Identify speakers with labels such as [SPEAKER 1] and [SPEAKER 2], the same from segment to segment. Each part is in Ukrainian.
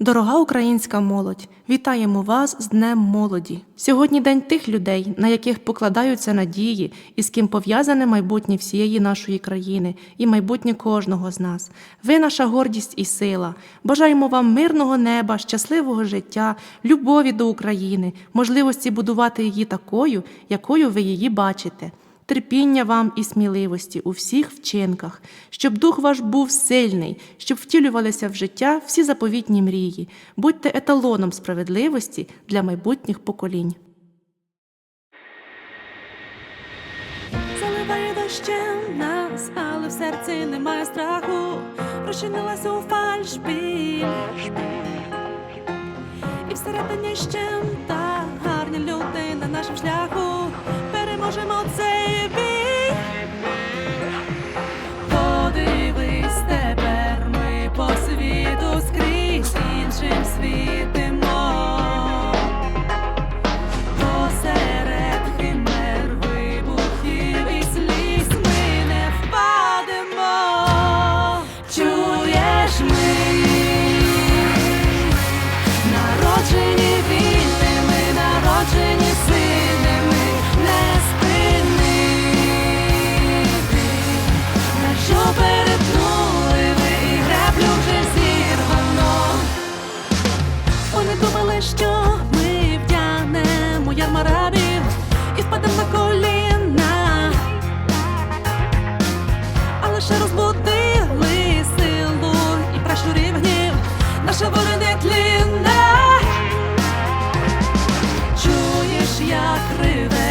[SPEAKER 1] Дорога українська молодь, вітаємо вас з Днем молоді. Сьогодні день тих людей, на яких покладаються надії і з ким пов'язане майбутнє всієї нашої країни і майбутнє кожного з нас. Ви наша гордість і сила. Бажаємо вам мирного неба, щасливого життя, любові до України, можливості будувати її такою, якою ви її бачите. Терпіння вам і сміливості у всіх вчинках, щоб дух ваш був сильний, щоб втілювалися в життя всі заповітні мрії, будьте еталоном справедливості для майбутніх поколінь.
[SPEAKER 2] Заливає дощем нас, але в серці немає страху. Розчинилася у фальш біль. І всередині ще та гарні люди на нашому шляху. А розбудили силу і пращурів гнів, наша не тлінна. Чуєш, як реве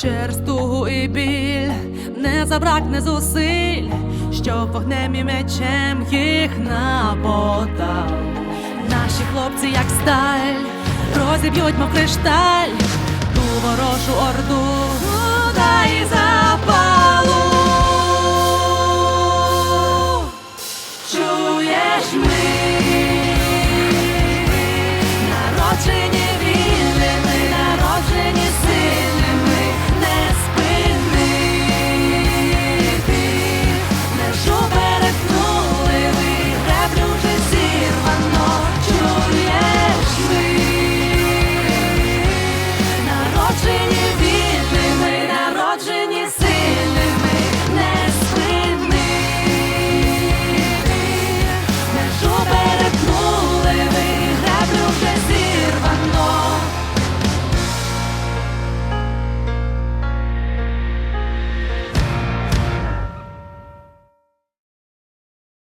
[SPEAKER 2] Через тугу і біль не забракне зусиль, що вогнем і мечем їх наподав. Наші хлопці, як сталь, розіб'ють, мов кришталь, ту ворожу орду